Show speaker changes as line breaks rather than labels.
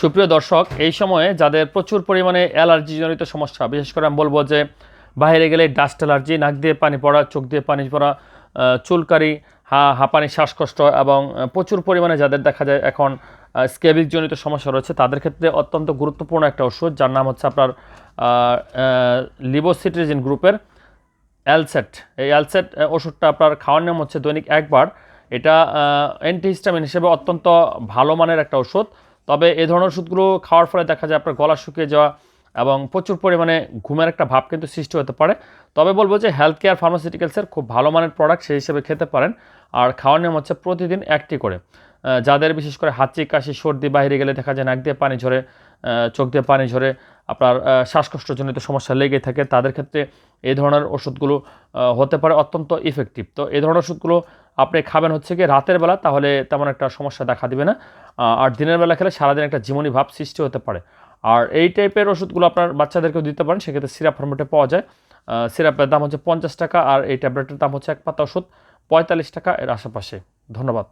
সুপ্রিয় দর্শক, এই সময়ে যাদের প্রচুর পরিমাণে অ্যালার্জিজনিত সমস্যা, বিশেষ করে আমি বলব যে বাইরে গেলে ডাস্ট অ্যালার্জি, নাক দিয়ে পানি পড়া, চোখ দিয়ে পানি পড়া চুলকারি, হা হাঁপানি শ্বাসকষ্ট এবং প্রচুর পরিমাণে যাদের দেখা যায় এখন স্কেবিকজনিত সমস্যা রয়েছে, তাদের ক্ষেত্রে অত্যন্ত গুরুত্বপূর্ণ একটা ওষুধ, যার নাম হচ্ছে আপনার লিবোসিট্রিজিন গ্রুপের অ্যালসেট। এই অ্যালসেট ওষুধটা আপনার খাওয়ার নিয়ম হচ্ছে দৈনিক একবার। এটা অ্যান্টিহিস্টামিন হিসেবে অত্যন্ত ভালো মানের একটা ওষুধ। তবে এ ধরনের ওষুধগুলো খাওয়ার ফলে দেখা যায় আপনার গলা শুকিয়ে যাওয়া এবং প্রচুর পরিমাণে ঘুমের একটা ভাব কিন্তু সৃষ্টি হতে পারে। তবে বলব যে হেলথ কেয়ার ফার্মাসিউটিক্যালসের খুব ভালো মানের প্রোডাক্ট সেই হিসেবে খেতে পারেন। আর খাওয়ার নিয়ম হচ্ছে প্রতিদিন একটি করে। যাদের বিশেষ করে হাঁচি, কাশি, সর্দি বাইরে গেলে দেখা যায় নাক দিয়ে পানি ঝরে চোখ দিয়ে পানি ঝরে, আপনার শ্বাসকষ্টজনিত সমস্যা লেগে থাকে, তাদের ক্ষেত্রে এই ধরনের ওষুধগুলো হতে পারে অত্যন্ত ইফেক্টিভ তো এই ধরনের ওষুধগুলো আপনি খাবেন হচ্ছে কি রাতের বেলা, তাহলে তেমন একটা সমস্যা দেখা দিবে না। আর দিনের বেলা খেলে সারাদিন একটা জীবনী ভাব সৃষ্টি হতে পারে। আর এই টাইপের ওষুধগুলো আপনার বাচ্চাদেরকেও দিতে পারেন, সেক্ষেত্রে সিরাপ ফর্মেটে পাওয়া যায়। সিরাপের দাম হচ্ছে পঞ্চাশ টাকা আর এই ট্যাবলেটের দাম হচ্ছে এক পাতা ওষুধ পঁয়তাল্লিশ টাকা এর আশেপাশে। ধন্যবাদ।